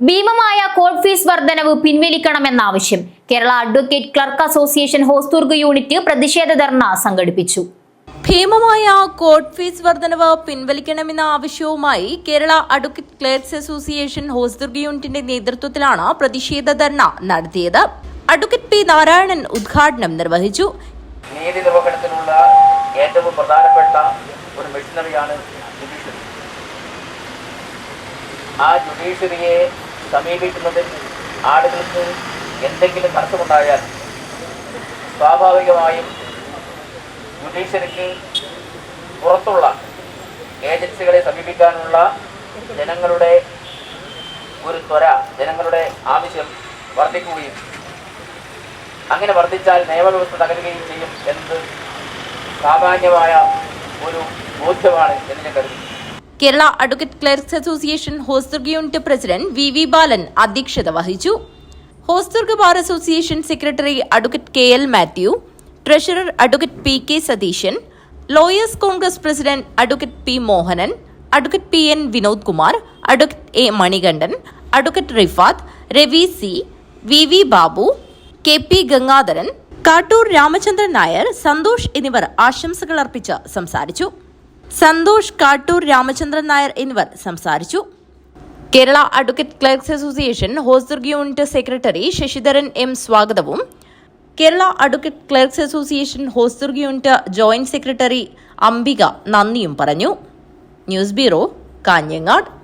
ഭീമമായ court fees വർധനവ് പിൻവലിക്കണമെന്ന ആവശ്യം Kerala advocate clerk association Hosdurg unit പ്രതിഷേധ ധർണ സംഘടിപ്പിച്ചു. ഭീമമായ കോർട്ട് ഫീസ് വർധനവ് പിൻവലിക്കണമെന്ന ആവശ്യവുമായി Kerala advocate clerks association Hosdurg യൂണിറ്റിന്റെ നേതൃത്വത്തിലാണ് പ്രതിഷേധ ധർണ നടത്തിയത്. അഡ്വക്കേറ്റ് പി നാരായണൻ ഉദ്ഘാടനം നിർവഹിച്ചു. നീതി നിർവഹണത്തിനുള്ള ഏറ്റവും പ്രധാനപ്പെട്ട ഒരു മെഷീനറിയാണ് ജുഡീഷ്യറി ആ ജുഡീഷ്യറിയെ സമീപിക്കുന്നതിൽ ആളുകൾക്ക് എന്തെങ്കിലും തടസ്സമുണ്ടായാൽ സ്വാഭാവികമായും ജുഡീഷ്യറിക്ക് പുറത്തുള്ള ഏജൻസികളെ സമീപിക്കാനുള്ള ജനങ്ങളുടെ ഒരു ത്വര ജനങ്ങളുടെ ആവശ്യം വർദ്ധിക്കുകയും അങ്ങനെ വർദ്ധിച്ചാൽ നിയമവ്യവസ്ഥ തകരുകയും ചെയ്യും എന്നത് സാമാന്യമായ ഒരു ബോധ്യമാണ് എന്ന് ഞാൻ കരുതുന്നു. Kerala advocate clerks association Hosdurg unit president V V Balan അധ്യക്ഷത വഹിച്ചു. Hosdurg bar association secretary advocate K L Mathew treasurer advocate P K Satheesan lawyers Congress president advocate P Mohanan advocate P N Vinod Kumar advocate A Manikandan advocate Rifath Ravi C V V Babu K P Gangadharan Kattoor Ramachandran Nair Santhosh എന്നിവർ ആശംസകൾ അർപ്പിച്ച് സംസാരിച്ചു. സന്തോഷ് കാട്ടൂർ രാമചന്ദ്രൻ നായർ എന്നിവർ സംസാരിച്ചു. Kerala advocate clerks association Hosdurg unit secretary Sasidharan M സ്വാഗതവും. Kerala advocate clerks association Hosdurg unit joint secretary Ambika നന്ദിയും പറഞ്ഞു. News bureau Kanhangad.